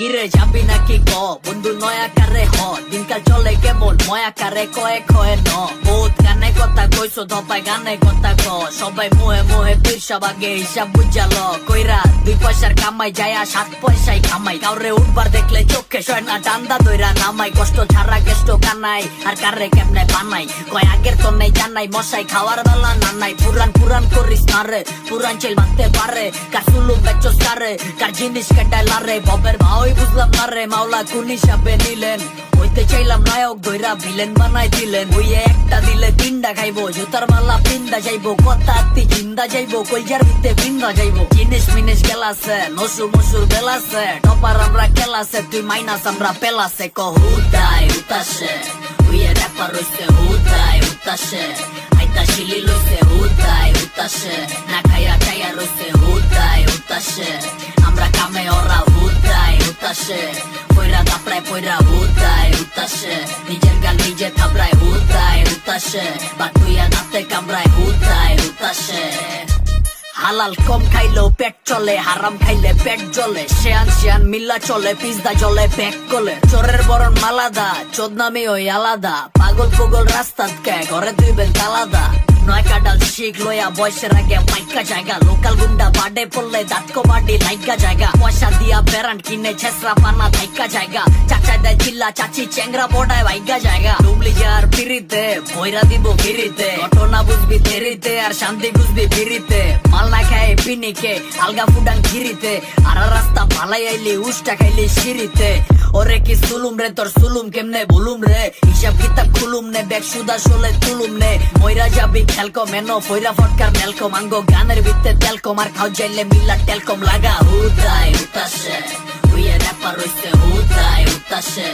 কিরে যাবি নাকি ক? বন্ধু নয়া কারে হ? দিনকাল চলে কেমন? ময়া কারে কয়ে কয়ে ন? বহুত কথা কইছো ধপাই গানে কথা ক। সবাই মোহে মোহে পীরসব আগে হিসাব বুঝাল কইরা দুই পয়সার কামাই যায়া সাত পয়সায় কামাই। কাউরে উঠবার দেখলে চোখে সয় না, ডান্দা দইরা নামাই। কষ্ট ছাড়া কেষ্ট কানাই, আর কারে কেমনে বানাই? কয়, আগের তো নেই জানাই, মশাই খাওয়ার বেলা না নাই। পুরান পুরান করিস না রে, পুরান চেল মারতে পারে। কার সুলুম বেচস কারে জিনিস কেটাই লারে ববের ভাওই বুঝলাম না রে, মাওলা কোন হিসাবে নিলেন? হইতে চাইলাম নায়ক ধইরা ভিলেন বানাই দিলেন। ওই একটা দিলে তিনটা খাইবো জুতার মালা পিন্দা যাইবো, কথা আত্মি জিন্দা যাইবো কলজার ভিতরে বিন্দা যাইবো। জিনিস মিনিস গেলাছে নসু মসুর বেলাছে, টপার আমরা খেলাছে, তুই মাইনাস আমরা পেলাছে ক হুদাই উতাসে। উইয়ে র্যাপার হইছে হুদাই উতাসে। আইতা শিলি লইছে হুদাই উতাসে। না খাইয়া খাইয়া রইছে হুদাই উতাসে। আমরা কামে ওরা হুদাই উতাসে। পয়রা দাপড়ায় পয়রা হুদাই উতাসে। নিজের গাল নিজে থাবড়ায় উতাসে বাটুইয়া দাঁতে কামড়ায় হুতায় উতাসে হালাল কম খাইলেও পেট চলে, হারাম খাইলে পেট জ্বলে। শেয়ান শেয়ান মিল্লা চলে, পিজদা জলে প্যাক কলে চোরের বরণ মালাদা, চোদনামি ওই আলাদা। পাগল পগল রাস্তাত কে, ঘরে দুই বেল তালাদা। নয় কাডাল শিখ লইয়া বয়সের আগে পাইকা জায়গা লোকাল গুন্ডা বাডে পড়লে দাঁতকো বাডি লাইকা জায়গা পয়সা দিয়া বেরান কিনে ছেসরা পানা ধাইকা জায়গা চাচা দেয় চিল্লা চাচি চেংরা বড়ায় ভাইগা জায়গা ডুবলি যার ফিরিতে ভৈরা দিব ফিরিতে ঘটনা বুঝবি দেরিতে আর শান্তি বুঝবি ফিরিতে মাল না খায় পিনিকে আলগা ফুডাং ঘিরিতে আর রাস্তা ভালাই আইলি উষ্টা খাইলি সিঁড়িতে ওরে কি সুলুম রে তোর সুলুম কেমনে ভুলুম রে হিসাব কিতাব খুলুম নে ব্যাগ সুদা সোলে তুলুম নে ময়রা যাবি খেলকো মেনো ফইরা ফটকার মেলকো মাঙ্গো গানের ভিত্তে তেলকো মার খাও যাইলে মিল্লা টেলকম লাগা হুদাই উতাসে উইয়ে র্যাপার হইছে হুদাই উতাসে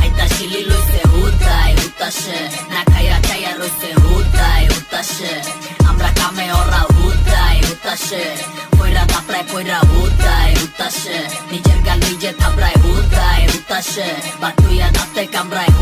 আইতা শিলি লইছে হুদাই উতাসে না খাইয়া খাইয়া রইছে হুদাই উতাসে আমরা কামে ওরা হুদাই উতাসে পয়রা দাপড়ায় পয়রা হুদাই উতাসে নিজের গাল নিজে থাবড়ায় হুদাই উতাসে বাটুইয়া দাঁতে কামড়ায়